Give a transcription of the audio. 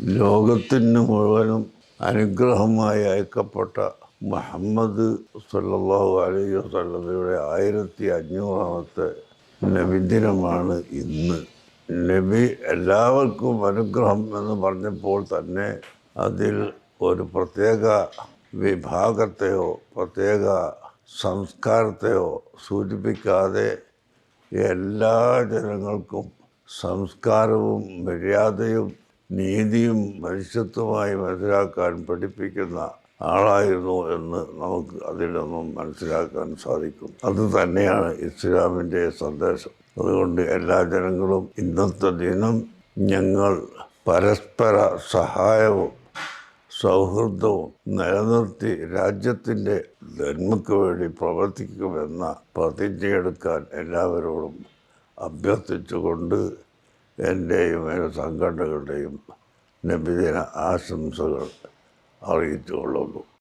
ലോകത്തിന് മുഴുവനും അനുഗ്രഹമായി അയക്കപ്പെട്ട മുഹമ്മദ് സല്ലാഹു അലൈഹി വസല്ലമയുടെ ആയിരത്തി അഞ്ഞൂറാമത്തെ നബിദിനമാണ് ഇന്ന്. നബി എല്ലാവർക്കും അനുഗ്രഹം എന്ന് പറഞ്ഞപ്പോൾ തന്നെ അതിൽ ഒരു പ്രത്യേക വിഭാഗത്തെയോ പ്രത്യേക സംസ്കാരത്തെയോ സൂചിപ്പിക്കാതെ എല്ലാ ജനങ്ങൾക്കും സംസ്കാരവും മര്യാദയും നീതിയും മനുഷ്യത്വമായി മനസ്സിലാക്കാൻ പഠിപ്പിക്കുന്ന ആളായിരുന്നു എന്ന് നമുക്ക് അതിൽ നിന്നും മനസ്സിലാക്കാൻ സാധിക്കും. അത് തന്നെയാണ് ഇസ്ലാമിന്റെ സന്ദേശം. അതുകൊണ്ട് എല്ലാ ജനങ്ങളും ഇന്നത്തെ ദിനം ഞങ്ങൾ പരസ്പര സഹായവും സൗഹൃദവും നിലനിർത്തി രാജ്യത്തിന്റെ നന്മയ്ക്ക് വേണ്ടി പ്രവർത്തിക്കുമെന്ന പ്രതിജ്ഞയെടുക്കാൻ എല്ലാവരോടും അഭ്യർത്ഥിച്ചുകൊണ്ട് എന്റെയും എന്റെ സംഘടനകളുടെയും നബിദിന ആശംസകൾ അറിയിച്ചുകൊള്ളുന്നു.